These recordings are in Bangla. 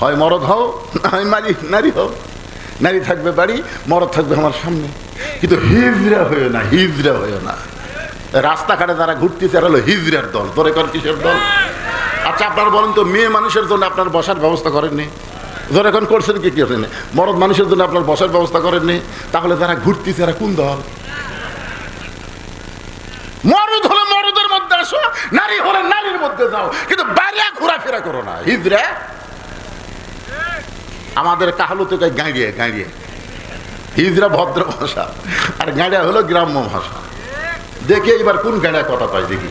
হয় মরদ হও হয় মারি নারী হও। নারী থাকবে বাড়ি, মরদ থাকবে আমার সামনে। কিন্তু হিজরা হয়েও না, হিজরা হয়েও না। রাস্তাঘাটে যারা ঘুরতেছে, এরা হলো হিজরার দল। তোরে কর কিসের দল? আচ্ছা আপনার বলেন তো, মেয়ে মানুষের জন্য আপনার বসার ব্যবস্থা করেননি? ধর এখন করছেন কি করেন মরদ মানুষের জন্য আপনার বসার ব্যবস্থা করেননি? তাহলে যারা ঘুরতেছে, এরা কোন দল? মরদ হলে মরদের মধ্যে আসো, নারী হলে নারীর মধ্যে যাও। কিন্তু বাইরে ঘোরাফেরা করো না। হিজরা আমাদের কাহালুতে গাঁড়িয়ে গাঁড়িয়ে। হিজরা ভদ্র ভাষা। আর গাঁড়িয়া হলো গ্রাম্য ভাষা। দেখি এবার কোন গাঁড়িয়া কথা পাই দেখি।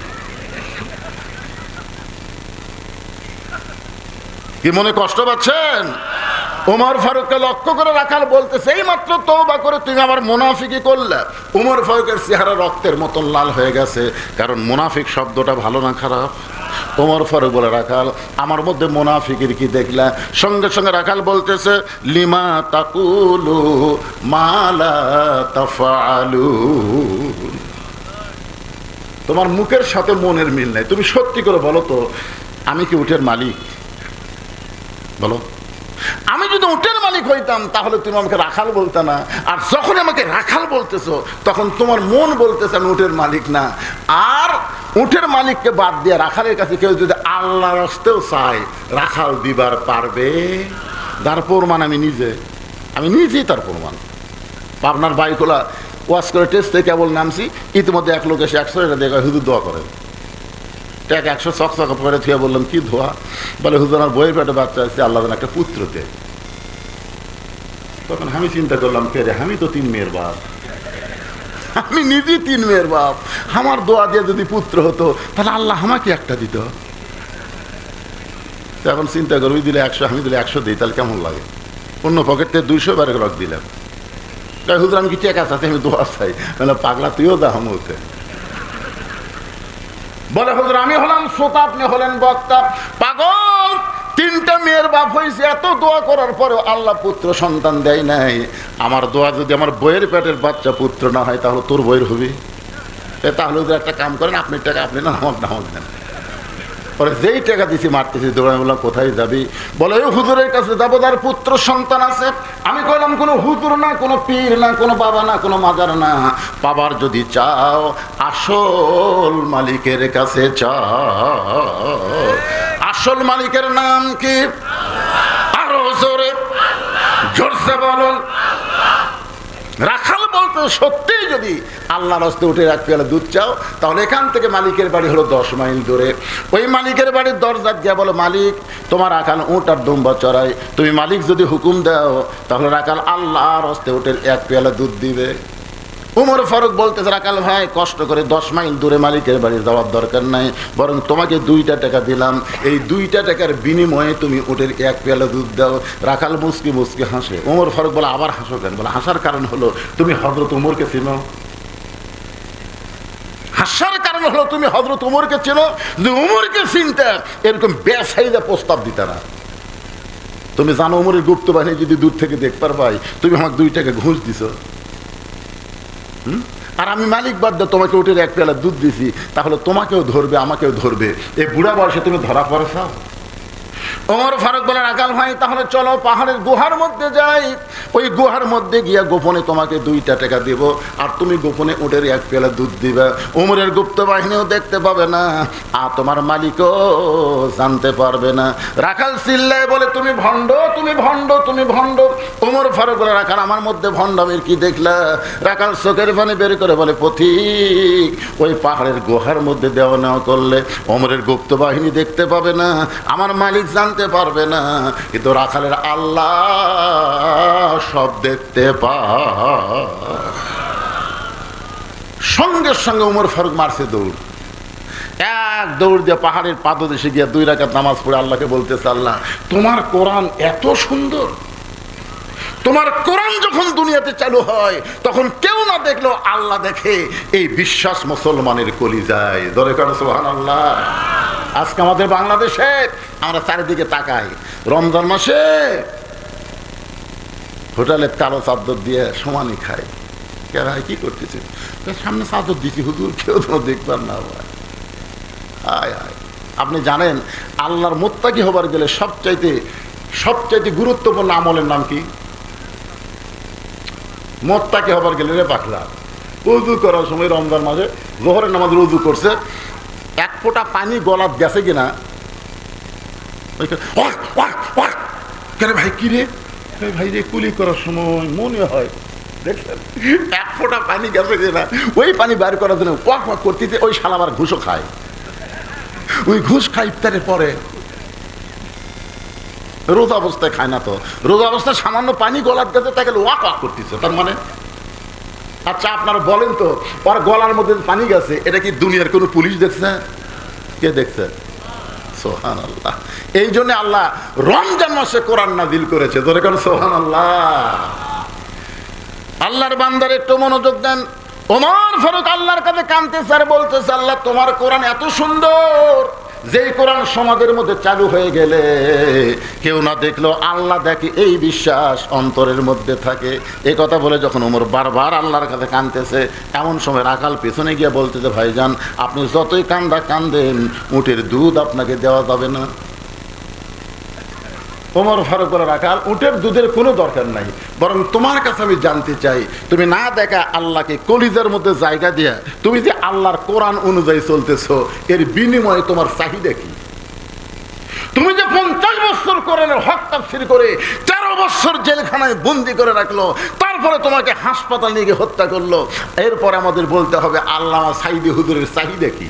কি মনে কষ্ট পাচ্ছেন? উমর ফারুককে লক্ষ্য করে রাখাল বলতেছে, এই মাত্র তৌবা করে তুমি আমার মুনাফিকি করলে। উমর ফারুকের চেহারা রক্তের মতন লাল হয়ে গেছে, কারণ মুনাফিক শব্দটা ভালো না খারাপ? ওমর ফারুক বলে রাখাল, আমার মধ্যে মোনাফিকির কি দেখলা? সঙ্গে সঙ্গে রাখাল বলতেছে, লিমা তাকুলু মালা তাফালু তোমার মুখের সাথে মনের মিল নাই। তুমি সত্যি করে বলো তো, আমি কি উঠের মালিক? বলো। আমি যদি উটের মালিক হইতাম, তাহলে তুমি আমাকে রাখাল বলতে না। আর যখন আমাকে রাখাল বলতেছো, তখন তোমার মন বলতেছে আমি উটের মালিক না। আর উটের মালিককে বাদ দিয়ে রাখালের কাছে কেউ যদি আল্লাহর হস্তেও চায়, রাখাল দিবার পারবে? তার প্রমাণ আমি নিজে। আমি নিজেই তার প্রমাণ। আপনার বাইকোলা ওয়াশ করে টেস্টে কেবল নামছি, ইতিমধ্যে এক লোক এসে একশো এটা দিয়ে হুদুর দোয়া করে। এক একশো চক চক করে থুয়ে বললাম কি ধোয়া? বলে, হুজুর, আমার বইয়ের পেটে বাচ্চা আছে, আল্লাহ একটা পুত্রতে তখন আমি চিন্তা করলাম, কে রে, আমি তো তিন মেয়ের বাপ। আমি নিজেই তিন মেয়ের বাপ। আমার দোয়া দিয়ে যদি পুত্র হতো, তাহলে আল্লাহ আমাকে একটা দিত। এখন চিন্তা করি দিলে একশো, আমি দিলে একশো দিই, তাহলে কেমন লাগে? অন্য পকেট থেকে দুইশো বারে রক দিলাম। তাই হুজুর, আমি কি টেকা আছে আমি দোয়া চাই। মানে পাগলা, তুইও দা হামতে বলে, হুজুর, আমি হলাম শ্রোতা, আপনি হলেন বক্তা। পাগল! তিনটা মেয়ের বাপ হয়েছে এত দোয়া করার পরেও আল্লাহ পুত্র সন্তান দেয় নাই। আমার দোয়া যদি আমার বইয়ের পেটের বাচ্চা পুত্র না হয়, তাহলে তোর বইয়ের হবে? তাহলে যদি একটা কাম করেন, আপনি টাকা, আপনি না আমার নামাজ দেন। পরে যেই টাকা দিছি, মারতেছি দৌড়াই বললাম, কোথায় যাবি? বলে ওই হুজুরের কাছে যাব, তার পুত্র সন্তান আছে। আমি কইলাম, কোনো হুজুর না, কোনো পীর না, কোনো বাবা না, কোনো মাজার না। বাবার যদি চাও, আসল মালিকের কাছে চাও আসল মালিকের নাম কি? আরও জোরে। জোরসে বলুন। রাখাল বলতে, সত্যি যদি আল্লাহ রাস্তে উঠে এক পেয়ালা দুধ চাও, তাহলে এখান থেকে মালিকের বাড়ি হলো দশ মাইল দূরে। ওই মালিকের বাড়ির দরজা গিয়া বলো, মালিক, তোমার রাখাল উঁট আর দুম্বা চড়াই তুমি মালিক যদি হুকুম দাও, তাহলে রাখাল আল্লাহ রাস্তে উঠে এক পেয়ালা দুধ দিবে। উমর ফারুক বলতেছে রাখাল ভাই কষ্ট করে দশ মাইল দূরে মালিকের বাড়ি যাওয়ার দরকার নাই, বরং তোমাকে দুইটা টাকা দিলাম। এই দুইটা টাকার বিনিময়ে তুমি ওটের এক পেয়ালা দুধ দাও। রাখাল মুসকি মুসকি হাসে। উমর ফারুক বলে, আবার হাসো কেন? বলে, হাসার কারণ হলো তুমি হজরত উমরকে চিনো। হাসার কারণ হলো তুমি হজরত উমরকে চেনো, যে উমরকে চিনতে এরকম বেসাইদা প্রস্তাব দিতে না। তুমি জানো উমরের গুপ্ত বাহিনী যদি দূর থেকে দেখতে পাই তুমি আমাকে দুই টাকা ঘুষ দিছো? আর আমি মালিক বাদ তোমাকে উঠে এক পেলা দুধ দিছি, তাহলে তোমাকেও ধরবে, আমাকেও ধরবে। এই বুড়া বয়সে তুমি ধরা পড়েছ? ওমর ফারুক বলেন আকাল ভাই, তাহলে চলো পাহাড়ের গুহার মধ্যে যাই। ওই গুহার মধ্যে গিয়া গোপনে তোমাকে দুইটা টাকা দিব, আর তুমি গোপনে উঠের এক পেলা দুধ দিবে। উমরের গুপ্ত বাহিনীও দেখতে পাবে না, আর তোমার মালিকও জানতে পারবে না। রাখাল চিল্লায় বলে, তুমি ভণ্ড তুমি ভণ্ড তুমি ভণ্ড। উমর ফারুক বলে, রাখাল, আমার মধ্যে ভণ্ডামের কি দেখলা? রাখাল চোখের পানি বের করে বলে, পথিক, ওই পাহাড়ের গুহার মধ্যে দেওয়া নেওয়া করলে অমরের গুপ্ত বাহিনী দেখতে পাবে না। আমার মালিক জানতে পারবে না, কিন্তু রাখালের আল্লাহ সব দেখতে পা সঙ্গে সঙ্গে উমর ফারুক মারছে দৌড়। এক দৌড় দিয়ে পাহাড়ের পাদদেশে গিয়ে দুই রাকাত নামাজ পড়ে আল্লাহকে বলতেছে, আল্লাহ, তোমার কোরআন এত সুন্দর। তোমার কোরআন যখন দুনিয়াতে চালু হয়, তখন কেউ না দেখল আল্লাহ দেখে এই বিশ্বাস মুসলমানের কলি যায় দরে কারও সোহান আল্লাহ আজকে আমাদের বাংলাদেশে আমরা চারিদিকে তাকাই। রমজান মাসে হোটেলে কালো চাদর দিয়ে সমানই খাই। কে কি করতেছে? সামনে চাদর দিছি, হুজুর, কেউ তো দেখবার না আয় আয়। আপনি জানেন, আল্লাহর মোত্তাকি হবার গেলে সবচাইতে সবচাইতে গুরুত্বপূর্ণ আমলের নাম কি? মত্তাকে হবার গেলে রে পাখলা। উজু করার সময় রমজান মাঝে জোহরের নামাজ উজু করছে এক ফোঁটা পানি গলাত গেছে কিনা। কেন ভাই কি রে? ভাই রে কুলি করার সময় মনে হয় দেখলেন এক ফোঁটা পানি গেছে কিনা? ওই পানি বের করার জন্য ওয়াক ওয়াক করতে ওই শালাবার ঘুষও খায়। ওই ঘুষ খায় ইফতারের পরে। রোজা অবস্থায় খায় না তো। রোজা অবস্থায় সামান্য পানি গলার গেছে তাকে ওয়াক ওয়াক করতেছে তার মানে আচ্ছা আপনারা বলেন তো, ওর গলার মধ্যে পানি গেছে, এটা কি দুনিয়ার কোনো পুলিশ দেখছে? কে দেখছে? সোহান আল্লাহ এই জন্য আল্লাহ রমজান মাসে কোরআন নাজিল করেছে ধরে কেন সোহান আল্লাহ আল্লাহর বান্দার একটু মনোযোগ দেন। ওমর ফারুক আল্লাহর কাছে কানতে স্যার বলতেছে, আল্লাহ, তোমার কোরআন এত সুন্দর। যেই কোরআন সমাজের মধ্যে চালু হয়ে গেলে, কেউ না দেখল আল্লাহ দেখে এই বিশ্বাস অন্তরের মধ্যে থাকে। এ কথা বলে যখন ওমর বারবার আল্লাহর কাছে কানতেছে এমন সময় রাখাল পেছনে গিয়ে বলতেছে, ভাইজান, আপনি যতই কান্দা কান্দেন উটের দুধ আপনাকে দেওয়া যাবে না। ওমর ফারুক বলে রাখাল উটের দুধের কোনো দরকার নাই। বরং তোমার কাছে আমি জানতে চাই, তুমি না দেখা আল্লাহকে কলিজার মধ্যে জায়গা দিয়া তুমি যে আল্লাহর কোরআন অনুযায়ী চলতেছো, এর বিনিময়ে তোমার চাহিদা কি? তুমি যে পঞ্চাশ বছর কোরআনের হক তাফসির করে তেরো বছর জেলখানায় বন্দি করে রাখল, তারপরে তোমাকে হাসপাতাল নিয়ে গিয়ে হত্যা করল, এরপর আমাদের বলতে হবে আল্লাহ সাইদি হুজুরের চাহিদা কি?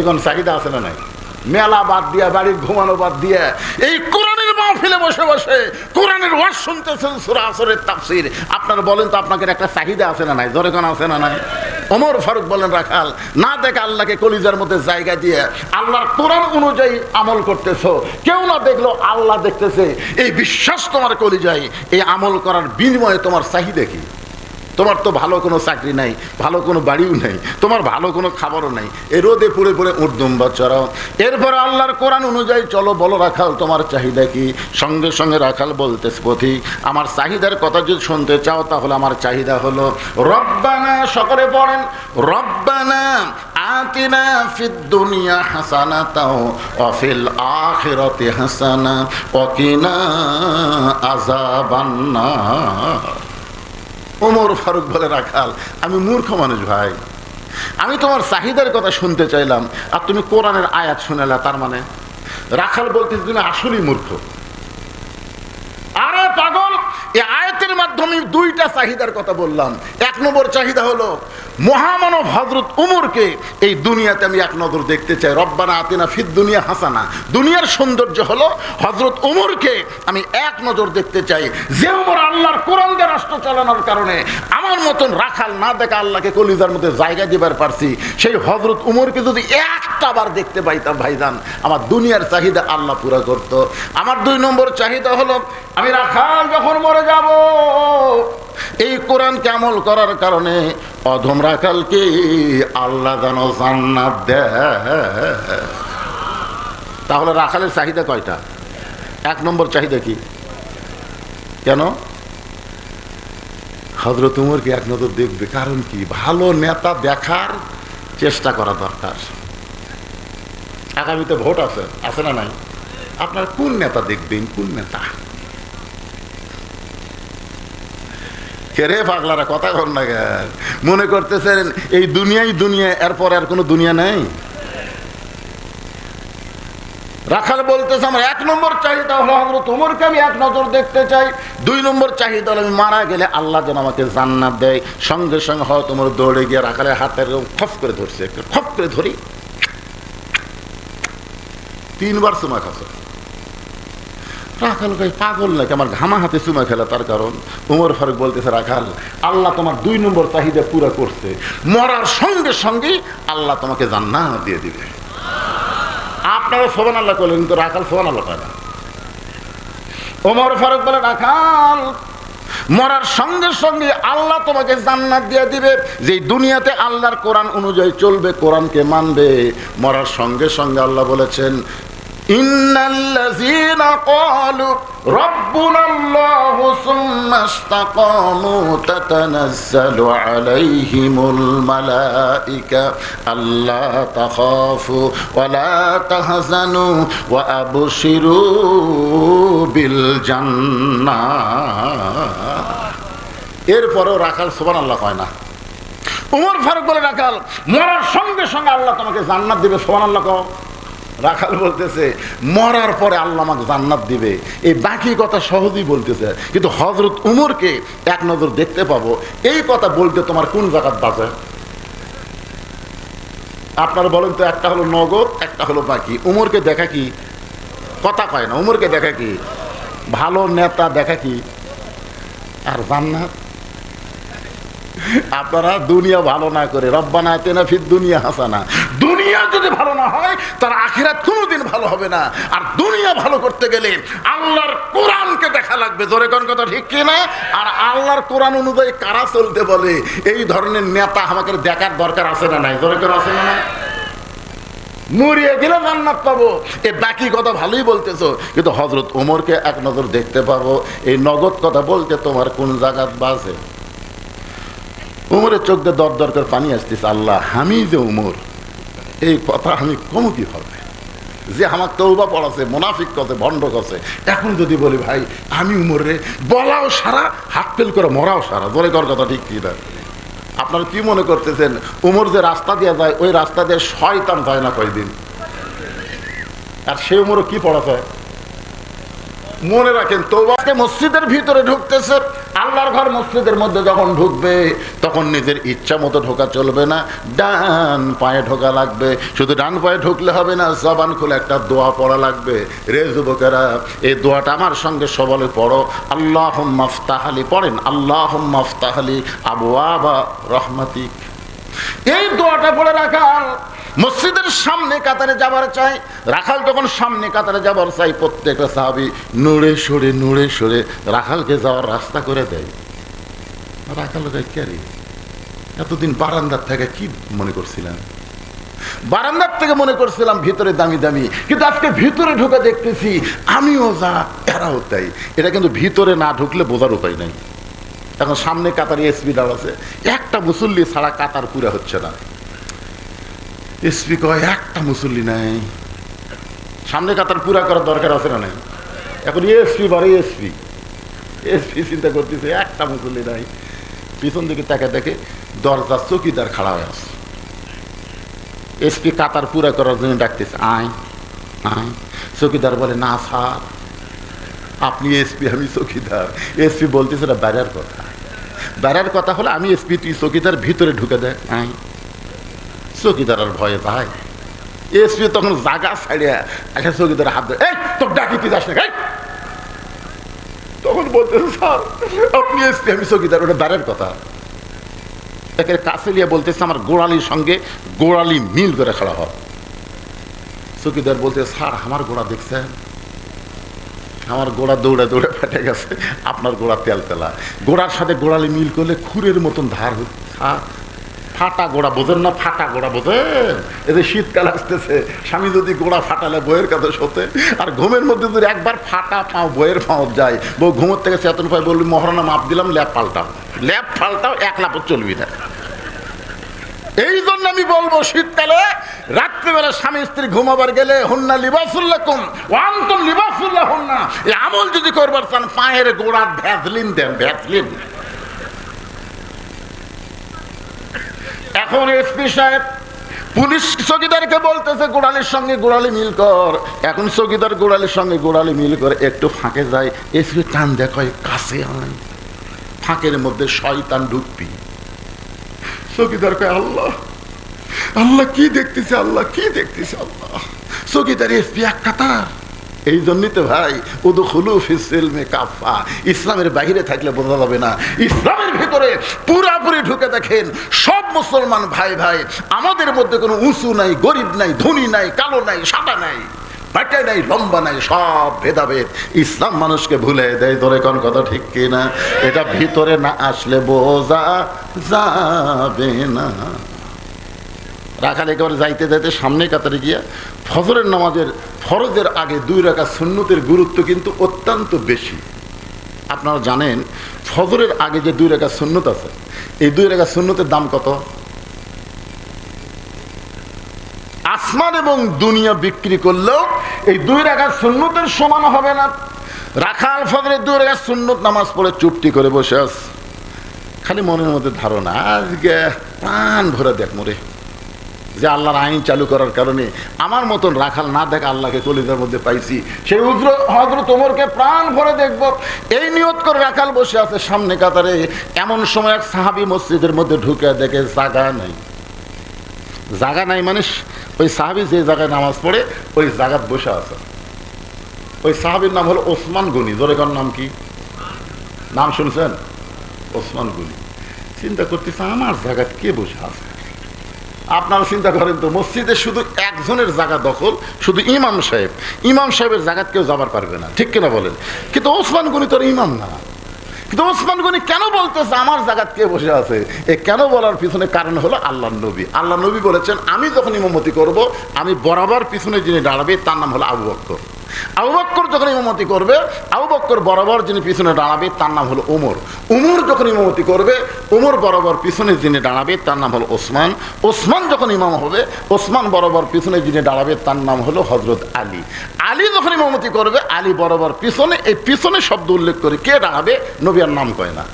এখন চাহিদা আছে না নাই? মেলা বাদ দিয়া, বাড়ির ঘুমানো বাদ দিয়া, এই কোরআনের মাহফিলে বসে বসে কোরআনের ওয়াজ শুনতেছেন সুরা আসরের তাফসির। আপনারা বলেন তো আপনাকে একটা চাহিদা আছে না নাই? জোরে কোন আছে না নাই? ওমর ফারুক বলেন, রাখাল, না দেখে আল্লাহকে কলিজার মধ্যে জায়গা দিয়ে আল্লাহর কোরআন অনুযায়ী আমল করতেছো। কেউ না দেখল আল্লাহ দেখতেছে। এই বিশ্বাস তোমার কলিজায়, এই আমল করার বিনিময়ে তোমার চাহিদা কি? তোমার তো ভালো কোনো চাকরি নাই, ভালো কোনো বাড়িও নেই, তোমার ভালো কোনো খাবারও নাই। এ রোদে পুড়ে পুড়ে উর্দুম্বা চড়াও এরপরে আল্লাহর কোরআন অনুযায়ী চলো বলো রাখাল, তোমার চাহিদা কি? সঙ্গে সঙ্গে রাখাল বলতেছে পথিক আমার চাহিদার কথা যদি শুনতে চাও তাহলে আমার চাহিদা হলো, রব্বানা, সকলে পড়েন, রব্বানা আতিনা ফিদ দুনিয়া হাসানা তাও অফিল আখিরাতে হাসানা অকিনা আজাবান্না ওমর ফারুক বলে, রাখাল, আমি মূর্খ মানুষ ভাই। আমি তোমার চাহিদার কথা শুনতে চাইলাম, আর তুমি কোরআনের আয়াত শুনেলা, তার মানে? রাখাল বলতে তুমি আসলেই মূর্খ আরে পাগল এই মাধ্যমে দুইটা চাহিদার কথা বললাম। এক নম্বর চাহিদা হলো, মহামানব হজরত উমরকে এই দুনিয়াতে আমি এক নজর দেখতে চাই। রব্বানা আতিনা ফিদ দুনিয়া হাসানা। দুনিয়ার সৌন্দর্য হলো হজরত উমরকে আমি এক নজর দেখতে চাই। যে উমর আল্লাহর কোরআন দিয়ে রাষ্ট্র চালানোর কারণে আমার মতন রাখাল না দেখা আল্লাহকে কলিজার মধ্যে জায়গা দিবার পারছি, সেই হজরত উমরকে যদি একটা বার দেখতে পাইতাম, ভাইজান, আমার দুনিয়ার চাহিদা আল্লাহ পুরা করতো। আমার দুই নম্বর চাহিদা হলো, আমি রাখাল যখন মরে যাব এই কোরআন আমল করার কারণে অধম রাখালকে আল্লাহ যেন জান্নাত তাহলে রাখালের চাহিদা কয়টা? এক নম্বর চাহিদা কি? কেন? হজরত উমরকে এক নজর দেখবে। কারণ কি? ভালো নেতা দেখার চেষ্টা করা দরকার। আগামীতে ভোট আছে আছে না নাই? আপনার কোন নেতা দেখবেন? কোন নেতা? কেরে পাগলারা, কথা কর না মনে করতেছেন এই দুনিয়াই দুনিয়া, এরপর আর কোনো দুনিয়া নেই? রাখাল বলতেছে, আমার এক নম্বর চাহিদা হলো হজরত উমরকে আমি এক নজর দেখতে চাই। দুই নম্বর চাহিদা হলো আমি মারা গেলে আল্লাহ যেন আমাকে জান্নাত দেয়। সঙ্গে সঙ্গে হয় তোমার দৌড়ে গিয়ে রাখালের হাতের খপ করে ধরছে খপ করে ধরি। তিনবার সময় খাচ্ছে রাখাল ভাই পাগল নাকি? আমার ঘামা হাতে চুমা খেলা তার কারণ। উমর ফারুক বলতেছে, রাখাল, আল্লাহ তোমার দুই নম্বর চাহিদা পুরা করছে। মরার সঙ্গে সঙ্গেই আল্লাহ তোমাকে জান্নাত দিয়ে দিবে। আপনারা সোবান আল্লাহ করলেন, কিন্তু রাখাল সোবান আল্লাহ করে না। ওমর ফারুক বলে, রাখাল, মরার সঙ্গে সঙ্গে আল্লাহ তোমাকে জান্নাত দিয়ে দিবে। যে দুনিয়াতে আল্লাহর কোরআন অনুযায়ী চলবে, কোরআনকে মানবে। মরার সঙ্গে সঙ্গে আল্লাহ বলেছেন ইন্নাল্লাযীনা ক্বালু রাব্বুনা আল্লাহু সুম্মা ইসতাকামু তাতানাজ্জালু আলাইহিমুল মালাইকা আল্লা তাখাফু ওয়া লা তাহজানু ওয়া আবশিরু বিল জান্নাহ এরপরেও রাখাল সুবহানাল্লাহ কয় না। উমর ফারুক বলে, রাখাল, মরার সঙ্গে সঙ্গে আল্লাহ তোমাকে জান্নাত দিবে সোমান আল্লাহ রাখাল বলতেছে, মরার পরে আল্লাহ আমাকে জান্নাত দিবে। এই বাকি কথা সহজেই বলতেছে। কিন্তু হজরত উমরকে এক নজর দেখতে পাবো। এই কথা বলতে তোমার কোন জায়গাত বাজে? আপনারা বলেন তো, একটা হলো নগদ, একটা হলো বাকি। উমরকে দেখা কি? কথা কয় না। উমরকে দেখা কি? ভালো নেতা দেখা কি? আর জান্নাত? আপনারা দুনিয়া ভালো না করে, রব্বানা তেনা ফির দুনিয়া হাসানা। দুনিয়া যদি ভালো না হয়, তার আখিরাত কোনোদিন ভালো হবে না। আর দুনিয়া ভালো করতে গেলে আল্লাহর কোরআনকে দেখা লাগবে। জোরে কোন কথা ঠিক কি না আর আল্লাহর কোরআন অনুযায়ী কারা চলতে বলে? এই ধরনের নেতা আমাকে দেখার দরকার আছে না নাই? জোরে করে আছে না নাই? মরিয়ে গেলে জান্নাত পাবো। এ বাকি কথা ভালোই বলতেছো। কিন্তু হজরত ওমরকে এক নজর দেখতে পাবো। এই নগদ কথা বলতে তোমার কোন জায়গাত বাজে? উমরের চোখ দিয়ে দর দর করে পানি আসতেছে। আল্লাহ আমি যে উমর এই কথা আমি কম কি হবে যে আমার তৌবা পড়াছে, মোনাফিক কথা ভণ্ড কথা এখন যদি বলি, ভাই, আমি উমর বলাও সারা, হাত ফেল করে মরাও সারা। জোরে কর কথা ঠিক কি না? আপনারা কি মনে করতেছেন, উমর যে রাস্তা দিয়ে যায়, ওই রাস্তা দিয়ে শয়তান যায় না কয়দিন? আর সে উমরও কি পড়াছে? মনে রাখেন তৌবাকে মসজিদের ভিতরে ঢুকতেছে আল্লাহর ঘর মসজিদের মধ্যে যখন ঢুকবে, তখন নিজের ইচ্ছা মতো ঢোকা চলবে না। ডান পায়ে ঢোকা লাগবে। শুধু ডান পায়ে ঢুকলে হবে না, জবান খুলে একটা দোয়া পড়া লাগবে। রে যুবকেরা, এই দোয়াটা আমার সঙ্গে সবলে পড়ো। আল্লাহ মাফতাহালি পড়েন আল্লাহ মাফতাহালি আবু আবা রহমাতিক। এই দোয়াটা পড়ে রাখাল মসজিদের সামনে কাতারে যাবার চাই। রাখাল যখন সামনে কাতারে যাবার চাই। প্রত্যেকটা সাহাবি নড়ে সরে নড়ে সরে রাখালকে যাওয়ার রাস্তা করে দেয়। রাখাল ক্যারি এতদিন বারান্দার থেকে কি মনে করছিলাম? বারান্দার থেকে মনে করছিলাম ভিতরে দামি দামি, কিন্তু আজকে ভিতরে ঢুকে দেখতেছি আমিও যা, এরাও তাই। এটা কিন্তু ভিতরে না ঢুকলে বোঝার উপায় নাই। এখন সামনে কাতারে এসপি দাঁড়াচ্ছে। একটা মুসল্লি ছাড়া কাতার পুরা হচ্ছে না। এসপি কয় একটা মুসল্লি নাই। সামনে কাতার পুরা করার দরকার আছে না নাই? এখন এসপি বারে এসপি এসপি চিন্তা করতেছে, একটা মুসল্লি নাই। পিছন দিকে তাকে দেখে দরজা চকিদার খাড়া হয়ে আছে। এসপি কাতার পুরা করার জন্য ডাকতেছে, আয় আয়। চকিদার বলে, না স্যার, আপনি এসপি আমি চকিদার। এসপি বলতেছে না বেড়ার কথা। বেড়ার কথা হলে আমি এসপি তুই চকিদার ভিতরে ঢুকে দেয় আয়। চকিদার আর ভয়ে ভাই এসপি তখন জাগা ছাড়িয়া একটা চকিদার হাত এই তোর ডাকি, তুই যাস না তখন বলতেছে, স্যার, আপনি এসপি আমি চকিদার ওটা বেড়ার কথা। কাছে নিয়ে বলতেছে, আমার গোড়ালির সঙ্গে গোড়ালি মিল করে খাড়া হয় চকিদার বলতে স্যার, আমার গোড়া দেখছেন? আমার গোড়া দৌড়ে দৌড়ে ফেটে গেছে, আপনার গোড়া তেল তেলা গোড়ার সাথে গোড়ালি মিল করলে খুরের মতন ধার হচ্ছে ফাটা গোড়া বোঝেন না, ফাটা গোড়া বোঝেন? এদের শীতকাল আসতেছে, স্বামী যদি গোড়া ফাটালে বইয়ের কাছে সতে আর ঘুমের মধ্যে যদি একবার ফাটা পাও, বইয়ের পাও যায়, বউ ঘুমের থেকে চেতন পায় বলবি মহারানা, মাপ দিলাম, ল্যাপ পাল্টাও। ল্যাপ পাল্টাও, এক লাপত চলবি না। এই জন্য আমি বলব, শীতকালে রাত্রিবেলা স্বামী স্ত্রী ঘুমাবার গেলে, হন্না লিবাসুল্লাহ কম ওয়ান্তম লিবাসুল্লাহ হন্না এই আমল যদি করবার চান, পায়ের গোড়া ভ্যাসলিন দেন, ভ্যাসলিন। এখন এসপি সাহেব, পুলিশ চকিদারকে বলতেছে, গোড়ালির সঙ্গে গোড়ালি মিল কর। এখন চকিদার গোড়ালির সঙ্গে গোড়ালি মিল করে, একটু ফাঁকে যায় এসপি টান দেখায় কাছে ফাঁকের মধ্যে শয়তান ঢুকবি। চকিদার কয় আল্লাহ আল্লাহ কি দেখতেছে, আল্লাহ কি দেখতেছে, আল্লাহ। চকিদার এসপি এক কাতার। এই জন্যই তো ভাই উদু খুলু ফিসিলমে কাফা ইসলামের বাইরে থাকলে বোঝা যাবে না। ইসলামের ভিতরে পুরাপুরি ঢুকে দেখেন, সব মুসলমান ভাই ভাই, আমাদের মধ্যে কোনো উঁচু নাই, গরিব নাই, ধনী নাই, কালো নাই, সাদা নাই, বাটা নাই, লম্বা নাই, সব ভেদাভেদ। ইসলাম মানুষকে ভুলে দেয়, ধরে কোন কথা ঠিক কিনা? এটা ভিতরে না আসলে বোঝা যাবে না। রাখাল একেবারে যাইতে যাইতে সামনে কাতারে গিয়া ফজরের নামাজের ফরজের আগে দুই রাখা সুন্নতের গুরুত্ব কিন্তু অত্যন্ত বেশি। আপনারা জানেন, ফজরের আগে যে দুই রেখা সুন্নত আছে, এই দুই রেখা সুন্নতের দাম কত? আসমান এবং দুনিয়া বিক্রি করলেও এই দুই রেখা সুন্নতের সমান হবে না। রাখাল ফজরের দুই রেখা সুন্নত নামাজ পড়ে চুপটি করে বসে আস। খালি মনের মধ্যে ধারণা, আজকে প্রাণ ভরে দেখ মোরে যে আল্লাহর আইন চালু করার কারণে আমার মতন রাখাল না দেখ আল্লাহকে কলিজার মধ্যে পাইছি। সেই উজ্র হজর তোমরকে প্রাণ ভরে দেখব। এই নিয়ত করে রাখাল বসে আছে সামনে কাতারে। এমন সময় এক সাহাবি মসজিদের মধ্যে ঢুকে দেখে জাগা নাই। জাগা নাই মানে ওই সাহাবি যে জায়গায় নামাজ পড়ে, ওই জায়গাত বসে আছে। ওই সাহাবির নাম হলো ওসমান গনি। জোরেকার নাম কি? নাম শুনছেন? ওসমান গনি। চিন্তা করতেছে, আমার জায়গায় কে বসে আছে? আপনারা চিন্তা করেন তো, মসজিদে শুধু একজনের জায়গা দখল, শুধু ইমাম সাহেব। ইমাম সাহেবের জায়গা কেউ যাবার পারবে না, ঠিক কিনা বলেন? কিন্তু ওসমান গনি তোর ইমাম না। কিন্তু ওসমান গনি কেন বলতেছে, আমার জায়গাত কে বসে আছে? এ কেন বলার পিছনে কারণ হলো আল্লাহ নবী। আল্লাহ নবী বলেছেন, আমি যখন ইমামতি করব, আমি বরাবর পিছনে যিনি দাঁড়াবে, তার নাম হলো আবু বক্কর। আবু বক্কর যখন ইমামতি করবে, আবু বক্কর বরাবর যিনি পিছনে দাঁড়াবে, তার নাম হলো উমর। উমর যখন ইমামতি করবে, উমর বরাবর পিছনে যিনি দাঁড়াবে, তার নাম হলো ওসমান। ওসমান যখন ইমাম হবে, ওসমান বরাবর পিছনে যিনি দাঁড়াবে, তার নাম হলো হজরত আলী। আলী যখন ইমামতি করবে, আলী বরাবর পিছনে, এই পিছনে শব্দ উল্লেখ করে কে দাঁড়াবে নবিয়ার নাম কয় না।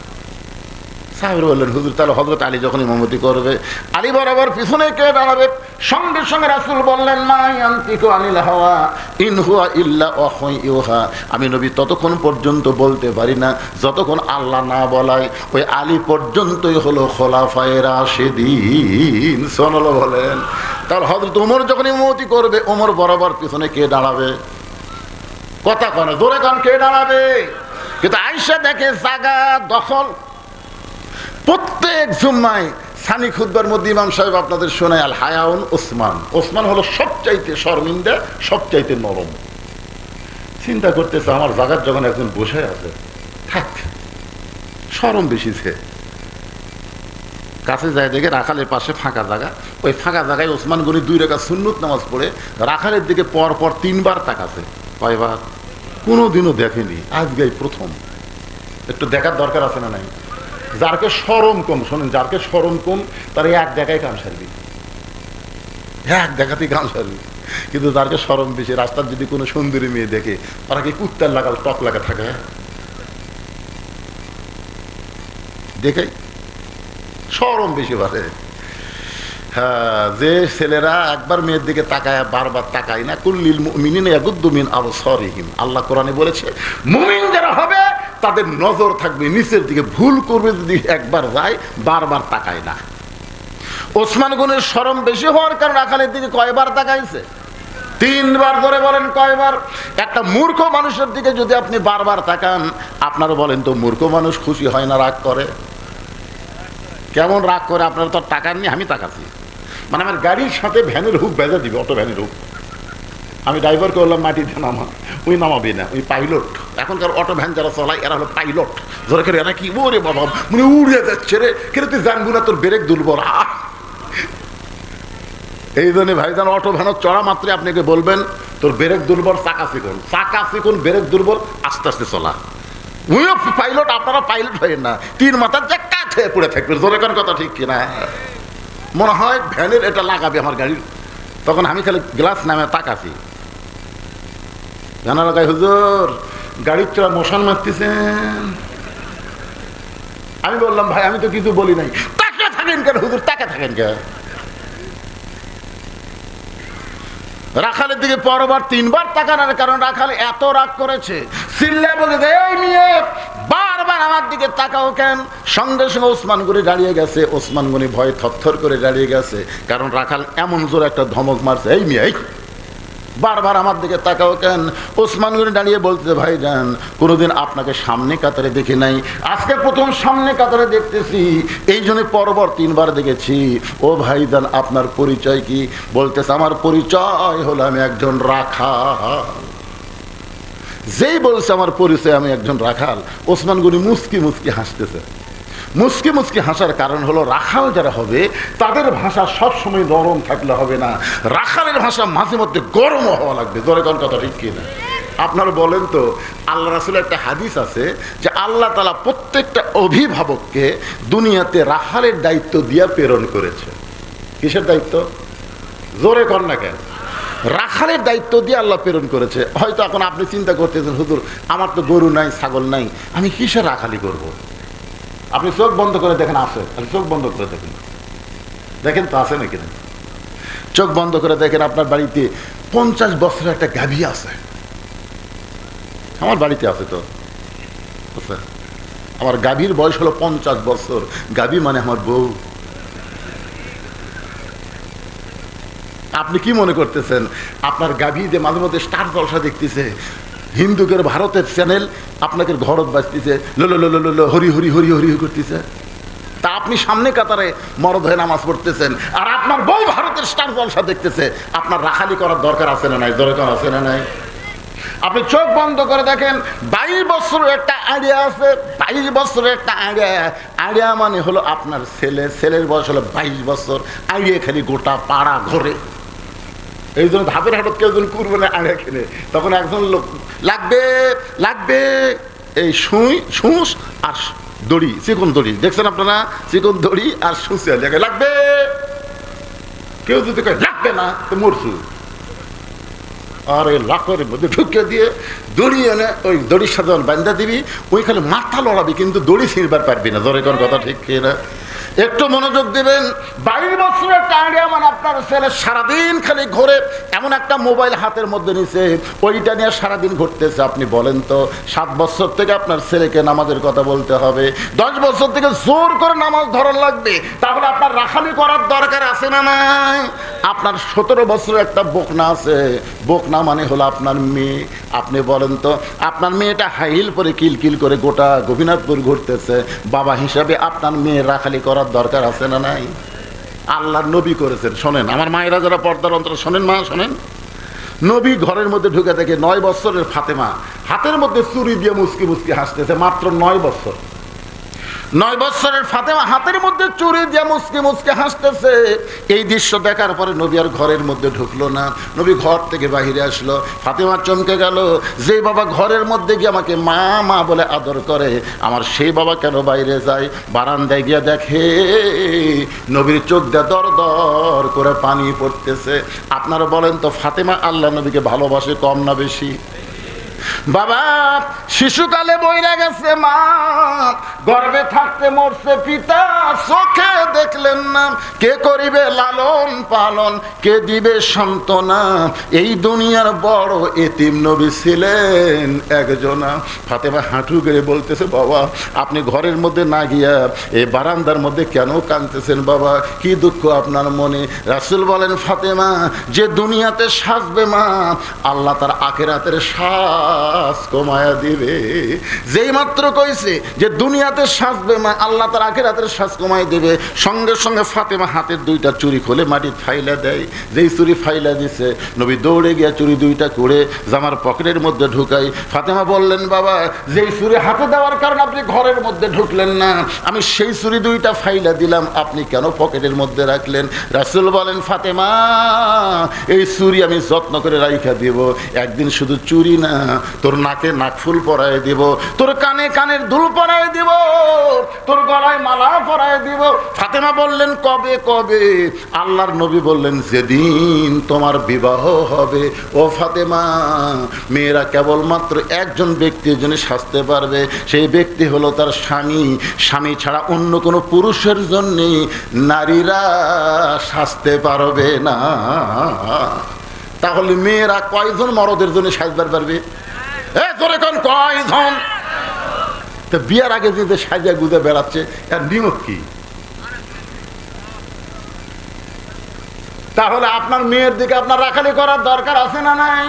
সাহেব বললেন, হুজুর, তাহলে হজরত আলী যখন ইমামতি করবে, আলী বরাবর পিছনে কে দাঁড়াবে? সঙ্গে সঙ্গে রাসুল বললেন আনিল হাওয়া ইল্লা ইউহা আমি নবী ততক্ষণ পর্যন্ত বলতে পারি না, যতক্ষণ আল্লাহ না বলায় ওই আলী পর্যন্তই হলো খোলাফায়েরা সেদিন সোনল বলেন। তার হজরত উমর যখন ইমামতি করবে ওমর বরাবর পিছনে কে দাঁড়াবে? কথা কনে, জোরে কান, কে দাঁড়াবে? কিন্তু আইসা দেখে জাগা দখল। প্রত্যেক জুম্মায় সানি খুদ্বার মধ্যে ইমাম সাহেব আপনাদের শোনায়, আল হায়াউন ওসমান। ওসমান হলো সবচাইতে শর্মিন্দা, সবচাইতে নরম। চিন্তা করতেছে, আমার জাগার যখন একজন বসে আছে, থাক সরম বেশিছে কাছে যায়, দেখে রাখালের পাশে ফাঁকা জায়গা। ওই ফাঁকা জায়গায় ওসমান গনি দুই রেখা সুন্নত নামাজ পড়ে, রাখালের দিকে পর পর তিনবার তাকাছে। কয়বার? কোনো দিনও দেখেনি। আজকে প্রথম। একটু দেখার দরকার আছে না নাই? যারকে সরম কম, শোনেন, যারকে সরম কম, তার এক দেখায় কাম সারবি। এক দেখাতেই কাম সারবি। কিন্তু যারকে সরম বেশি, রাস্তার যদি কোনো সুন্দরী মেয়ে দেখে, তারা কি কুত্তার লাগাল, টক লাগা থাকে হ্যাঁ? দেখে সরম বেশি বাড়ে। হ্যাঁ যে ছেলেরা একবার মেয়ের দিকে তাকায়, বারবার তাকায় না, কুল্লিল মিনিন এগুদ্দুমিন আবু সরিহিম আল্লাহ কোরআনে বলেছে মুমিন যারা হবে তাদের নজর থাকবে, নিচের দিকে। ভুল করবে যদি একবার যায়, বারবার তাকায় না। ওসমান গুণের সরম বেশি হওয়ার কারণ আকালের দিকে কয়বার তাকাইছে? তিনবার ধরে বলেন কয়বার। একটা মূর্খ মানুষের দিকে যদি আপনি বারবার তাকান আপনারা বলেন তো, মূর্খ মানুষ খুশি হয় না, রাগ করে। কেমন রাগ করে, আপনারা তো টাকা নিয়ে আমি তাকাচ্ছি। মানে আমার গাড়ির সাথে ভ্যানের হুক বেজা দিবে, অটো ভ্যানের হুক। আমি ড্রাইভারকে বললাম, মাটিতে নামা। ওই নামাবি না ওই পাইলট। এখনকার অটো ভ্যান যারা চলায়, এরা হলো পাইলট ধরে করে এরা কি, ওরে বাবা মানে উড়ে যাচ্ছে রে। কিন্তু তুই জানব না তোর ব্রেক দুর্বল? আহ! এই জন্য ভাইজান অটো ভ্যানত চড়া মাত্রে আপনাকে বলবেন, তোর ব্রেক দুর্বল, চাকা চিকন চাকা চিকন ব্রেক দুর্বল, আস্তে আস্তে চলা। উইও পাইলট আপনারা পাইলট হয় না। তিন মাথার যে কাছে পড়ে থাকবে জোরে কোন কথা ঠিক কিনা? মনে হয় ভ্যানের এটা লাগাবে আমার গাড়ির। তখন আমি খালি গ্লাস নামে তাকাছি। জানা লাগাই হুজুর গাড়ির চড়া মশান মারতেছেন আমি বললাম, ভাই, আমি তো কিছু বলি নাই। তাকে থাকেন কেন হুজুর? তাকে থাকেন কেন? রাখালের দিকে পরবার তিনবার তাকানোর কারণ রাখাল এত রাগ করেছে। এই মেয়ে, বারবার আমার দিকে তাকাও কেন? সঙ্গে সঙ্গে ওসমান গনি দাঁড়িয়ে গেছে। ওসমান গনি ভয়ে থরথর করে দাঁড়িয়ে গেছে। কারণ রাখাল এমন জোর একটা ধমক মারছে, এই মেয়ে বারবার আমার দিকে তাকাও কেন? ওসমান গনি দাঁড়িয়ে বলতে ভাই যান কোনোদিন আপনাকে সামনে কাতারে দেখি নাই। আজকে প্রথম সামনে কাতারে দেখতেছি, এই জন্য পরবর তিনবার দেখেছি। ও ভাইজান আপনার পরিচয় কি? বলতেছে, আমার পরিচয় হলো আমি একজন রাখা যেই বলছে, আমার পরিচয় আমি একজন রাখাল। ওসমান গনি মুস্কি মুস্কি হাসতেছে। মুসকি মুসকি হাসার কারণ হলো রাখাল যারা হবে, তাদের ভাষা সবসময় নরম থাকলে হবে না। রাখালের ভাষা মাঝে মধ্যে গরমও হওয়া লাগবে। জোরে কোন কথা ঠিক কিনা? আপনারা বলেন তো, আল্লাহ রাসুলের একটা হাদিস আছে যে আল্লাহ তালা প্রত্যেকটা অভিভাবককে দুনিয়াতে রাখালের দায়িত্ব দিয়া প্রেরণ করেছে। কিসের দায়িত্ব? জোরে কর না কেন? রাখালের দায়িত্ব দিয়ে আল্লাহ প্রেরণ করেছে। হয়তো এখন আপনি চিন্তা করতেছেন, হুজুর, আমার তো গরু নাই, ছাগল নাই, আমি কিসের রাখালি করব। আপনি চোখ বন্ধ করে দেখেন আছে। আপনি চোখ বন্ধ করে দেখেন। দেখেন তো আছে নাকি না চোখ বন্ধ করে দেখেন আপনার বাড়িতে পঞ্চাশ বছরের একটা গাভী আছে। আমার বাড়িতে আছে তো। আছে। আমার গাভীর বয়স হলো পঞ্চাশ বছর। গাভী মানে আমার বউ। আপনি কি মনে করতেছেন? আপনার গাভী যে মাঝে মধ্যে স্টার জলসা দেখতেছে হিন্দুকের ভারতের চ্যানেল আপনাকে ঘরত বাজতেছে, লো লো লো লো লো লো, হরি হরি হরি হরি করতেছে। তা আপনি সামনে কাতারে মরদ হয়ে নামাজ পড়তেছেন, আর আপনার বউ ভারতের স্টার জলসা দেখতেছে, আপনার রাখালি করার দরকার আছে না নাই? দরকার আছে না নাই? আপনি চোখ বন্ধ করে দেখেন, বাইশ বছরের একটা আইডিয়া আছে, বাইশ বছরের একটা আইডিয়া আইডিয়া মানে হলো আপনার ছেলে, ছেলের বয়স হলো বাইশ বছর আইডিয়া খালি গোটা পাড়া ঘরে। এই জন্য ধাপের হাটত কেউ যখন করবে না আড়ে কিনে, তখন একজন লোক লাগবে লাগবে। এই সুই, সুস আর দড়ি, চিকন দড়ি। দেখছেন আপনারা? চিকন দড়ি আর সুসে লেগে লাগবে। কেউ যদি লাগবে না তো মরছু। আর ওই লাখের মধ্যে ঢুকে দিয়ে দড়ি এনে ওই দড়ির সাথে বান্ধা দিবি, ওইখানে মাথা লড়াবি, কিন্তু দড়ি ছিঁড়বার পারবি না। ধরে কোন কথা ঠিক কিনা? একটু মনোযোগ দিবেন। বাইশ বছরের টাইডিয়া মানে আপনার ছেলে সারাদিন খালি ঘোরে, এমন একটা মোবাইল হাতের মধ্যে নিছে, ওইটা নিয়ে সারাদিন ঘুরতেছে, আপনি বলেন তো। সাত বছর থেকে আপনার ছেলেকে নামাজের কথা বলতে হবে। দশ বছর থেকে জোর করে নামাজ ধরার লাগবে। তাহলে আপনার রাখালি করার দরকার আছে না নাই? আপনার সতেরো বছরের একটা বকনা আছে। বকনা মানে হলো আপনার মেয়ে। আপনি বলেন তো, আপনার মেয়েটা হাইল পরে কিলকিল করে গোটা গোপীনাথপুর ঘুরতেছে। বাবা হিসাবে আপনার মেয়ে রাখালি করার দরকার আছে না নাই? আল্লাহর নবী করেছেন, শোনেন। আমার মায়েরা যারা পর্দার অন্তর, শোনেন মা, শোনেন। নবী ঘরের মধ্যে ঢুকে দেখে নয় বছরের ফাতেমা। হাতের মধ্যে চুরি দিয়ে মুসকি মুসকি হাসতেছে, মাত্র নয় বছর। নয় বছরের ফাতেমা হাতের মধ্যে চুরি দিয়ে মুসকে মুসকে হাসতেছে। এই দৃশ্য দেখার পরে নবী আর ঘরের মধ্যে ঢুকলো না। নবী ঘর থেকে বাহিরে আসলো। ফাতেমা চমকে গেল, যে বাবা ঘরের মধ্যে গিয়ে আমাকে মা মা বলে আদর করে, আমার সেই বাবা কেন বাইরে যায়? বারান্দায় গিয়ে দেখে নবীর চোখ দিয়ে দর দর করে পানি পড়তেছে। আপনারা বলেন তো, ফাতেমা আল্লাহ নবীকে ভালোবাসে কম না বেশি? বাবা, শিশুকালে বইরা গেছে মা গর্বে থাকতে মরছে পিতা, চোখে দেখলেন না। কে করিবে লালন পালন, কে দিবে সান্ত্বনা? এই দুনিয়ার বড় এতিম নবী ছিলেন একজনা। ফাতেমা হাঁটু গেড়ে বলতেছে, বাবা, আপনি ঘরের মধ্যে না গিয়া এই বারান্দার মধ্যে কেন কাঁদতেছেন বাবা? কি দুঃখ আপনার মনে? রাসুল বলেন, ফাতেমা, যে দুনিয়াতে সাজবে মা, আল্লাহ তার আখেরাতের শ্বাস কমায়া দিবে। যেই মাত্র কইছে যে দুনিয়াতে সাজবে মা আল্লাহ তার আখেরাতের শ্বাস কমাই দেবে। সঙ্গে সঙ্গে ফাতেমা হাতের দুইটা চুরি খুলে মাটি ফাইলা দেয়। যেই চুরি ফাইলা দিছে, নবী দৌড়ে গিয়া চুরি দুইটা করে জামার পকেটের মধ্যে ঢুকাই ফাতেমা বললেন, বাবা, যেই চুরি হাতে দেওয়ার কারণে আপনি ঘরের মধ্যে ঢুকলেন না, আমি সেই চুরি দুইটা ফাইলা দিলাম, আপনি কেন পকেটের মধ্যে রাখলেন? রাসুল বলেন, ফাতেমা, এই চুরি আমি যত্ন করে রাইখা দিব। একদিন শুধু চুরি না, তোর নাকে নাকফুল পরায় দিব, তোর কানে কানের দুল পরায় দিব তোর গলায় মালা পরায় দিব। ফাতেমা বললেন, কবে কবে? আল্লাহর নবী বললেন, যেদিন তোমার বিবাহ হবে, ও ফাতেমা, মেয়েরা কেবলমাত্র একজন ব্যক্তির জন্য সাজতে পারবে, সেই ব্যক্তি হলো তার স্বামী। স্বামী ছাড়া অন্য কোনো পুরুষের জন্যে নারীরা সাজতে পারবে না। তাহলে মেয়েরা কয়জন মরদের জন্য সাজবার পারবে? এ কোন, কয়জন? তো বিয়ার আগে যে সাজা গুজে বেড়াচ্ছে এর নিয়ম কি? তাহলে আপনার মেয়ের দিকে আপনার রাখালি করার দরকার আছে না নাই?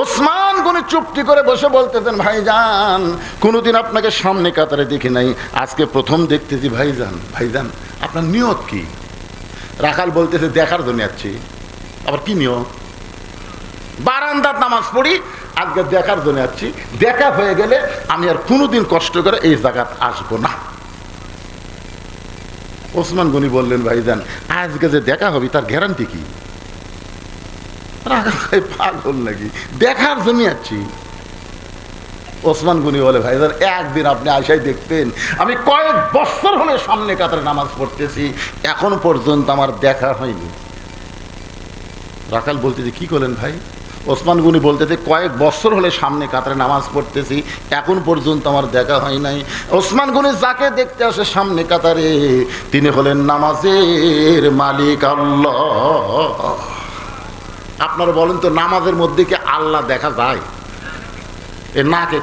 ওসমান কোন চুপটি করে বসে বলতেছেন, ভাইজান, কোনোদিন আপনাকে সামনে কাতারে দেখি নাই। আজকে প্রথম দেখতেছি, ভাইজান ভাইজান, আপনার নিয়ত কি? রাখাল বলতেছে, দেখার জন্য যাচ্ছি। আবার কি নিয়ত? বারান্দার নামাজ পড়ি আজকে দেখার জন্য যাচ্ছি। দেখা হয়ে গেলে আমি আর কোনোদিন কষ্ট করে এই জায়গাত আসব না। ওসমান গনি বললেন, ভাইজান, আজকে যে দেখা হবে, তার গ্যারান্টি কি? পাগল নাকি? দেখার জন্য যাচ্ছি। ওসমান গনি বলে, ভাইজান, একদিন আপনি আশায় দেখতেন আমি কয়েক বছর হলে সামনে কাতারে নামাজ পড়তেছি, এখন পর্যন্ত আমার দেখা হয়নি। রাখাল বলতেছে, কি করলেন ভাই? ওসমান গুনি বলতেছে, কয়েক বছর হলে সামনে কাতারে নামাজ পড়তেছি, এখন পর্যন্ত আমার দেখা হয় নাই। ওসমান গুনি যাকে দেখতে আসে সামনে কাতারে, তিনি হলেন নামাজের মালিক আল্লাহ। আপনারা বলেন তো, নামাজের মধ্যে কি আল্লাহ দেখা যায়? এ না কে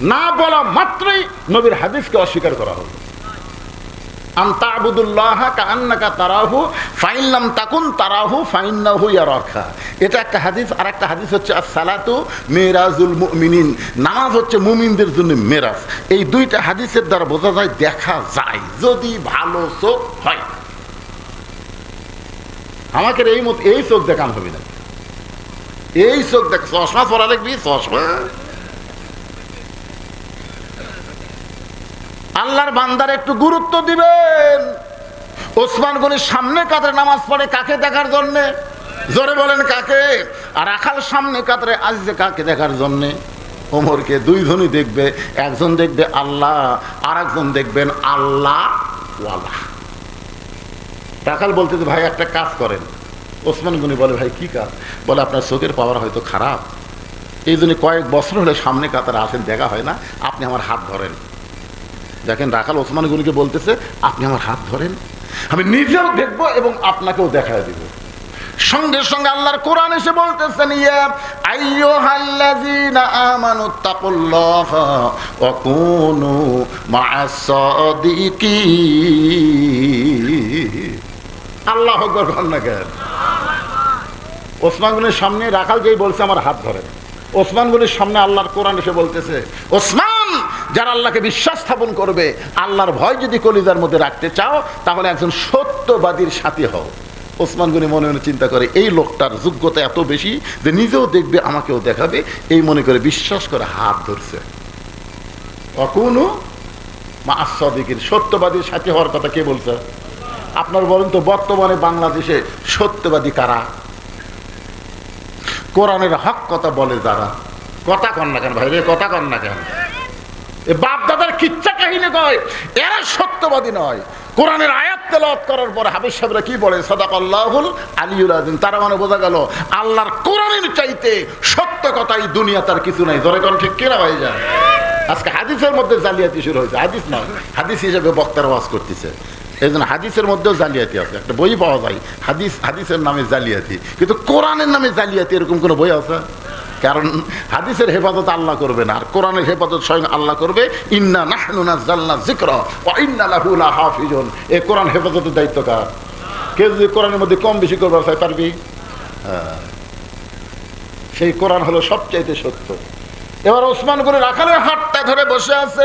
না বলা মাত্রই নবীর হাদিসকে অস্বীকার করা হলো। এই দুইটা হাদিসের দ্বারা বোঝা যায়, দেখা যায়, যদি ভালো চোখ হয়। আমাকে এই মত, এই চোখ দেখান হবে না। এই চোখ দেখ, চশমা পরা দেখবি, চশমা। আল্লাহর বান্দার একটু গুরুত্ব দিবেন। ওসমান গনির সামনে কাতরে নামাজ পড়ে কাকে দেখার জন্যে? জোরে বলেন কাকে? আর আখাল সামনে কাতরে যে কাকে দেখার জন্যে? ওমরকে দুই ধনী দেখবে, একজন দেখবে আল্লাহ আর একজন দেখবেন আল্লাহ রাখাল বলতে ভাই, একটা কাজ করেন। ওসমান গনি বলে, ভাই, কি কাজ? বলে, আপনার চোখের পাওয়ার হয়তো খারাপ। এই জন্য কয়েক বছর হলে সামনে কাতারে আসেন, দেখা হয় না। আপনি আমার হাত ধরেন। দেখেন রাখাল ওসমান গনিকে বলতেছে, আপনি আমার হাত ধরেন। আমি নিজেও দেখব এবং আপনাকেও দেখা দিব। সঙ্গে সঙ্গে আল্লাহর কোরআন এসে বলতেছেন আইয়ুহাল্লাযীনা আল্লাহ আকবার না কেন? ওসমান গনির সামনে রাখাল যেই বলছে, আমার হাত ধরেন। ওসমান গনির সামনে আল্লাহর কোরআন এসে বলতেছে, ওসমান যারা আল্লাহকে বিশ্বাস স্থাপন করবে, আল্লাহর ভয় যদি কলিজার মধ্যে রাখতে চাও, তাহলে একজন সত্যবাদীর সাথী হও। ওসমান গনি মনে মনে চিন্তা করে, এই লোকটার যোগ্যতা এত বেশি যে নিজেও দেখবে, আমাকেও দেখাবে। এই মনে করে বিশ্বাস করে হাত ধরছে। কখনো মা আসাদিকের সত্যবাদীর সাথী হওয়ার কথা কে বলছে? আপনার বলেন তো, বর্তমানে বাংলাদেশে সত্যবাদী কারা? কোরআনের হক কথা বলে যারা। কথা কন না কেন ভাই রে, কথা কন না কেন? বাপ দাদার কিচ্ছা কাহিনী কয়, এরা সত্যবাদী নয়। কোরআনের আয়াত তেলাওয়াত করার পর হাবিজ সাহেবরা কি বলে সদাক আল্লাহুল আলিউল আদিন তারা মানে বোঝা গেল, আল্লাহর কোরআনের চাইতে সত্য কথাই দুনিয়া তার কিছু নাই। ধরে কোন ঠিক কেনা হয়ে যায় আজকে হাদিসের মধ্যে জালিয়াতি শুরু হয়েছে। হাদিস নয়, হাদিস হিসেবে বক্তার ওয়াজ করতেছে। এই জন্য হাদিসের মধ্যেও জালিয়াতি আছে। একটা বই পাওয়া যায়, হাদিস, হাদিসের নামে জালিয়াতি। কিন্তু কোরআনের নামে জালিয়াতি এরকম কোনো বই আছে? কারণ হাদিসের হেফাজত আল্লাহ করবে না, আর কোরআনের হেফাজত স্বয়ং আল্লাহ করবে। ইন্না নাহনুনা ওয়া ইন্না লাহুলা হাফিজন এ কোরআন হেফাজতের দায়িত্ব কার? কেউ যদি কোরআনের মধ্যে কম বেশি করবার চাই পারবি? হ্যাঁ। সেই কোরআন হলো সবচাইতে সত্য। এবার ওসমান করে রাখালের হাতটা ধরে বসে আছে।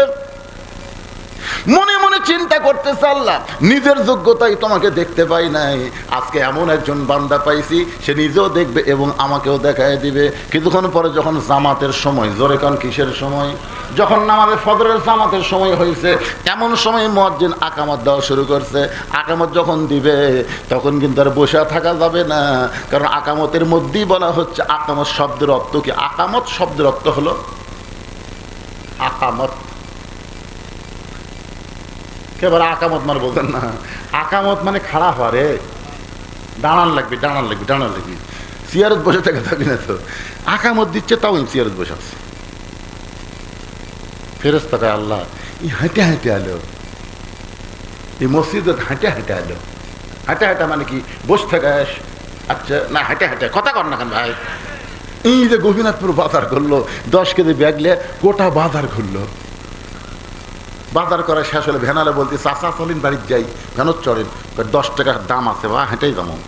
মনে মনে চিন্তা করতেছে আল্লাহ, নিজের যোগ্যতাই তোমাকে দেখতে পাই নাই। আজকে এমন একজন বান্দা পাইছি, সে নিজেও দেখবে এবং আমাকেও দেখায় দিবে। কিছুক্ষণ পরে যখন জামাতের সময়, জোরে কান কিসের সময়? যখন আমাদের ফদরের জামাতের সময় হয়েছে, এমন সময় মসজিদ আকামত দেওয়া শুরু করছে। আকামত যখন দিবে, তখন কিন্তু আর বসে থাকা যাবে না। কারণ আকামতের মধ্যেই বলা হচ্ছে, আকামত শব্দের অর্থ কি? আকামত শব্দের অর্থ হলো? আকামত। এবার আকামত মানে বলতেন না। আকামত মানে খাড়া হওয়া রে। দাঁড়ান লাগবে দাঁড়ান লাগবে দাঁড়ান লাগবে। চেয়ারত বসে থাকে থাকবি না তো। আকামত দিচ্ছে, তাও আমি চেয়ারত বসে আছি ফেরত তাকায় আল্লাহ ই হাঁটে হাঁটে আলো এই মসজিদত হাঁটে হাঁটে আলো হাঁটে হাঁটা মানে কি, বসে থাকা। আচ্ছা না, হাঁটে হাঁটে, কথা কর না কেন ভাই? এই যে গোপীনাথপুর বাজার করল, দশ কেজি ব্যাগলে গোটা বাজার ঘুরলো। বাজার করা শেষ হলে ভ্যানালে বলতে চাষা চলিন বাড়ির যাই। ভ্যানত চড়েন দশ টাকার দাম আছে বা, হেঁটেই যেমন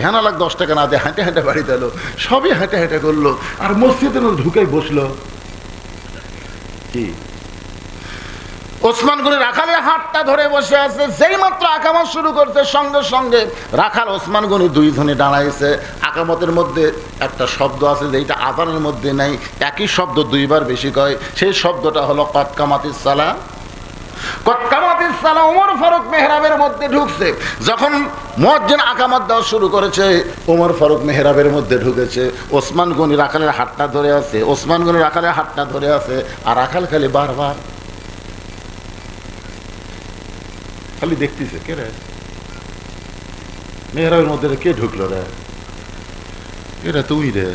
ভ্যানা লাগ দশ টাকা না দিয়ে হেঁটে হেঁটে বাড়িতে এলো। সবই হেঁটে হেঁটে করল, আর মসজিদের মধ্যে ঢুকেই বসল। কি? ওসমান গনি রাখালের হাতটা ধরে বসে আছে, যেই মাত্র আকামত শুরু করছে, সঙ্গে সঙ্গে রাখাল, ওসমান গনি দুই ধনে দাঁড়াইছে আকামতের মধ্যে একটা শব্দ আছে যেটা আজানের মধ্যে নাই, একই শব্দ দুইবার বেশি কয়, সেই শব্দটা হলো কৎকামাতিস সালা সালা ওমর ফারুক মেহরাবের মধ্যে ঢুকছে। যখন দেওয়া শুরু করেছে ওমর ফারুক মেহরাবের মধ্যে ঢুকেছে। ওসমান রাখালের হাতটা ধরে আছে, ওসমান রাখালের হাতটা ধরে আছে, আর রাখাল খালি বারবার। খালি কে রে? মেহরাবের মধ্যে কে ঢুকলো রে? এরা তুই রে